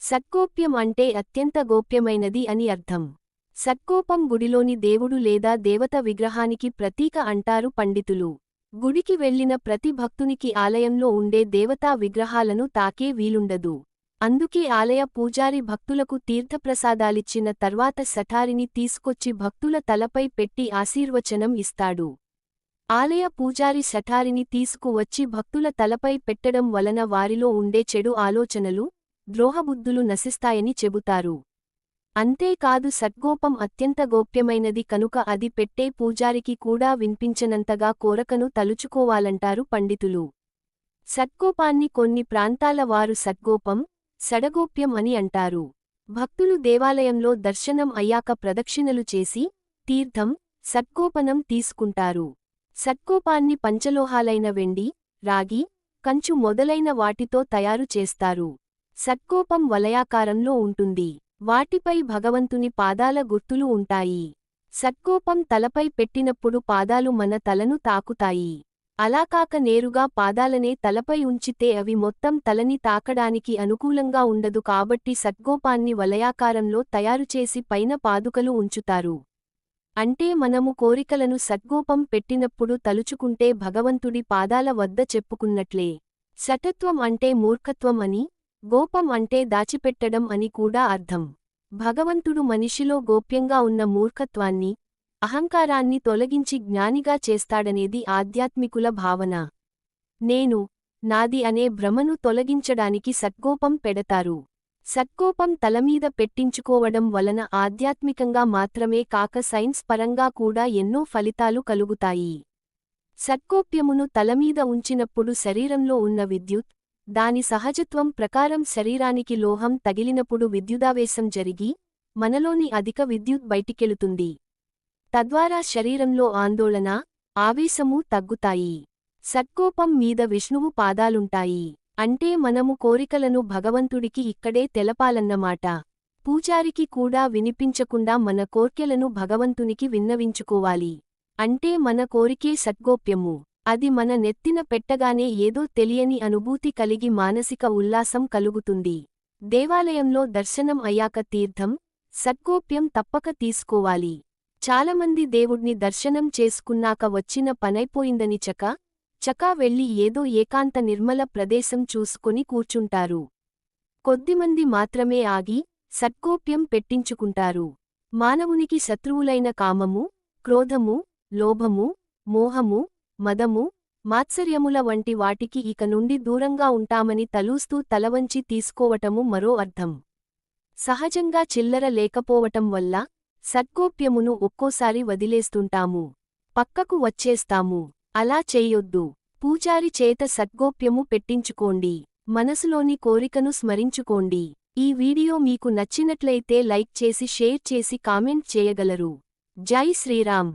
సత్కోప్యం అంటే అత్యంత గోప్యమైనది అని అర్థం. సత్కోపం గుడిలోని దేవుడు లేదా దేవత విగ్రహానికి ప్రతీక అంటారు పండితులు. గుడికి వెళ్ళిన ప్రతి భక్తునికి ఆలయంలో ఉండే దేవతా విగ్రహాలను తాకే వీలుండదు. అందుకే ఆలయ పూజారి భక్తులకు తీర్థప్రసాదాలిచ్చిన తర్వాత సఠారిని తీసుకొచ్చి భక్తుల తలపై పెట్టి ఆశీర్వచనం ఇస్తాడు. ఆలయ పూజారి సఠారిని తీసుకువచ్చి భక్తుల తలపై పెట్టడం వలన వారిలో ఉండే చెడు ఆలోచనలు ద్రోహబుద్ధులు నశిస్తాయని చెబుతారు. అంతేకాదు సద్గోపం అత్యంత గోప్యమైనది కనుక అది పెట్టే పూజారికి కూడా వినిపించనంతగా కోరకను తలుచుకోవాలంటారు పండితులు. సద్గోపాన్ని కొన్ని ప్రాంతాల వారు సద్గోపం సడగోప్యం అని అంటారు. భక్తులు దేవాలయంలో దర్శనం అయ్యాక ప్రదక్షిణలు చేసి తీర్థం సద్గోపనం తీసుకుంటారు. సద్గోపాన్ని పంచలోహాలైన వెండి రాగి కంచు మొదలైన వాటితో తయారు చేస్తారు. సత్కోపం వలయాకారంలో ఉంటుంది. వాటిపై భగవంతుని పాదాల గుర్తులు ఉంటాయి. సత్కోపం తలపై పెట్టినప్పుడు పాదాలు మన తలను తాకుతాయి. అలాకాక నేరుగా పాదాలనే తలపై ఉంచితే అవి మొత్తం తలని తాకడానికి అనుకూలంగా ఉండదు కాబట్టి సద్గోపాన్ని వలయాకారంలో తయారుచేసి పైన పాదుకలు ఉంచుతారు. అంటే మనము కోరికలను సద్గోపం పెట్టినప్పుడు తలుచుకుంటే భగవంతుడి పాదాల వద్ద చెప్పుకున్నట్లే. సటత్వం అంటే మూర్ఖత్వం అని గోపం అంటే దాచిపెట్టడం అని కూడా అర్థం. భగవంతుడు మనిషిలో గోప్యంగా ఉన్న మూర్ఖత్వాన్ని అహంకారాన్ని తొలగించి జ్ఞానిగా చేస్తాడనేది ఆధ్యాత్మికుల భావన. నేను నాది అనే భ్రమను తొలగించడానికి సద్గోపం పెడతారు. సత్కోపం తలమీద పెట్టించుకోవడం వలన ఆధ్యాత్మికంగా మాత్రమే కాక సైన్స్ పరంగా కూడా ఎన్నో ఫలితాలు కలుగుతాయి. సత్కోప్యమును తలమీద ఉంచినప్పుడు శరీరంలో ఉన్న విద్యుత్ దాని సహజత్వం ప్రకారం శరీరానికి లోహం తగిలినప్పుడు విద్యుదావేశం జరిగి మనలోని అధిక విద్యుత్ బయటికెళుతుంది. తద్వారా శరీరంలో ఆందోళన ఆవేశమూ తగ్గుతాయి. సత్కోపం మీద విష్ణువు పాదాలుంటాయి. అంటే మనము కోరికలను భగవంతుడికి ఇక్కడే తెలపాలన్నమాట. పూజారికి కూడా వినిపించకుండా మన కోర్కెలను భగవంతునికి విన్నవించుకోవాలి. అంటే మన కోరికే సద్గోప్యము అది మన నెత్తిన పెట్టగానే ఏదో తెలియని అనుభూతి కలిగి మానసిక ఉల్లాసం కలుగుతుంది. దేవాలయంలో దర్శనం అయ్యాక తీర్థం సద్గోప్యం తప్పక తీసుకోవాలి. చాలామంది దేవుణ్ణి దర్శనం చేసుకున్నాక వచ్చిన పనైపోయిందని చక చకా వెళ్ళి ఏదో ఏకాంత నిర్మల ప్రదేశం చూసుకొని కూర్చుంటారు. కొద్దిమంది మాత్రమే ఆగి సద్గోప్యం పెట్టించుకుంటారు. మానవునికి శత్రువులైన కామము క్రోధము లోభము మోహము మదము మాత్సర్యముల వంటి వాటికి ఇక నుండి దూరంగా ఉంటామని తలూస్తూ తలవంచి తీసుకోవటము మరో అర్థం. సహజంగా చిల్లర లేకపోవటం వల్ల సద్గోప్యమును ఒక్కోసారి వదిలేస్తుంటాము. పక్కకు వచ్చేస్తాము. అలా చెయ్యొద్దు పూజారి చేత సద్గోప్యము పెట్టించుకోండి. మనసులోని కోరికను స్మరించుకోండి. ఈ వీడియో మీకు నచ్చినట్లయితే లైక్ చేసి షేర్ చేసి కామెంట్ చేయగలరు. జై శ్రీరామ్.